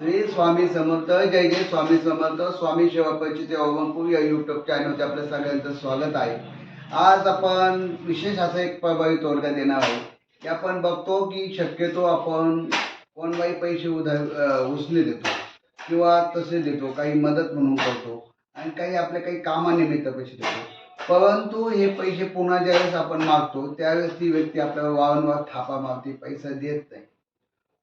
श्री स्वामी समर्थ जय जय स्वामी समर्थ स्वामी सेवा परिचित अवलंपूर या युट्यूब चॅनलचे आपल्या सगळ्यांचं स्वागत आहे. आज आपण विशेष असा एक प्रभावी तोडगा देणार आहे की आपण बघतो की शक्यतो आपण कोणवाही पैसे उधार उसने देतो किंवा तसे देतो काही मदत म्हणून करतो आणि काही आपल्या काही कामानिमित्त पैसे देतो. परंतु हे पैसे पुन्हा ज्यावेळेस आपण मागतो त्यावेळेस ती व्यक्ती आपल्याला वारंवार थापा मारते पैसा देत नाही.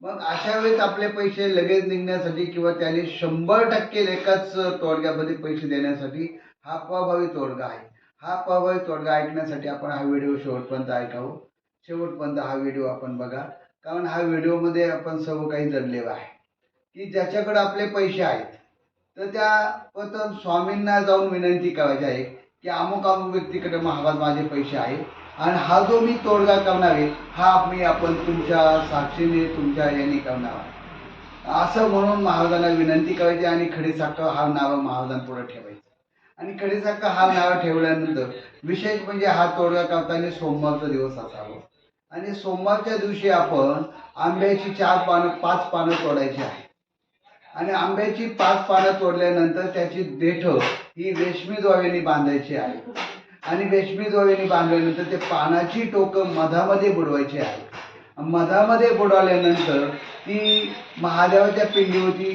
मग अशा वेळेस आपले पैसे लगेच निघण्यासाठी किंवा त्याने शंभर टक्के एकाच तोडग्यामध्ये पैसे देण्यासाठी हा प्रभावी तोडगा आहे. हा प्रभावी तोडगा ऐकण्यासाठी आपण हा व्हिडिओ शेवटपर्यंत ऐकावं. शेवटपर्यंत हा व्हिडिओ आपण बघा. कारण हा व्हिडिओमध्ये आपण सर्व काही जडलेलं आहे. की ज्याच्याकडे आपले पैसे आहेत तर त्या प्रथम स्वामींना जाऊन विनंती करायची आहे की अमुक अमुक व्यक्तीकडे महाराज माझे पैसे आहेत. आणि हा जो मी तोडगा करणार आहे हा मी आपण तुमच्या साक्षीने तुमच्या याने करणार आहे असं म्हणून महाराजांना विनंती करायची आणि खडीसाखर हा नाव महाराजांपुढे ठेवायचं. आणि खडीसाखर हा नाव ठेवल्यानंतर विशेष म्हणजे हा तोडगा करताना सोमवारचा दिवस असावा. आणि सोमवारच्या दिवशी आपण आंब्याची चार पानं पाच पानं तोडायची आहे. आणि आंब्याची पाच पानं तोडल्यानंतर त्याची देठ ही रेशमी द्वावेने बांधायची आहे. आणि रेशमी द्वावेने बांधल्यानंतर ते पानाची टोकं मधामध्ये बुडवायची आहे. मधामध्ये बुडवल्यानंतर ती महादेवाच्या पिंडीवरती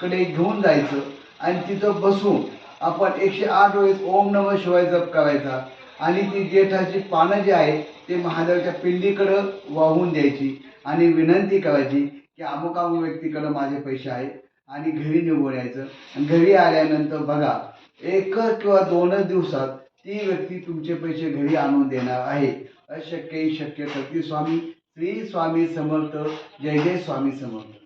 कडे घेऊन जायचं आणि तिथं बसून आपण एकशे आठ वेळेस ओम नम शिवाय जप करायचा आणि ती जेठाची पानं जी आहे ते महादेवाच्या पिंडीकडं वाहून द्यायची आणि विनंती करायची की अमुक अमुक व्यक्तीकडं माझे पैसे आहेत आणि घरी निघून यायचं. आणि घरी आल्यानंतर बघा एकच किंवा दोनच दिवसात ती व्यक्ती तुमचे पैसे घरी आणून देणार आहे. अशक्य शक्य करती स्वामी. श्री स्वामी समर्थ. जय जय स्वामी समर्थ.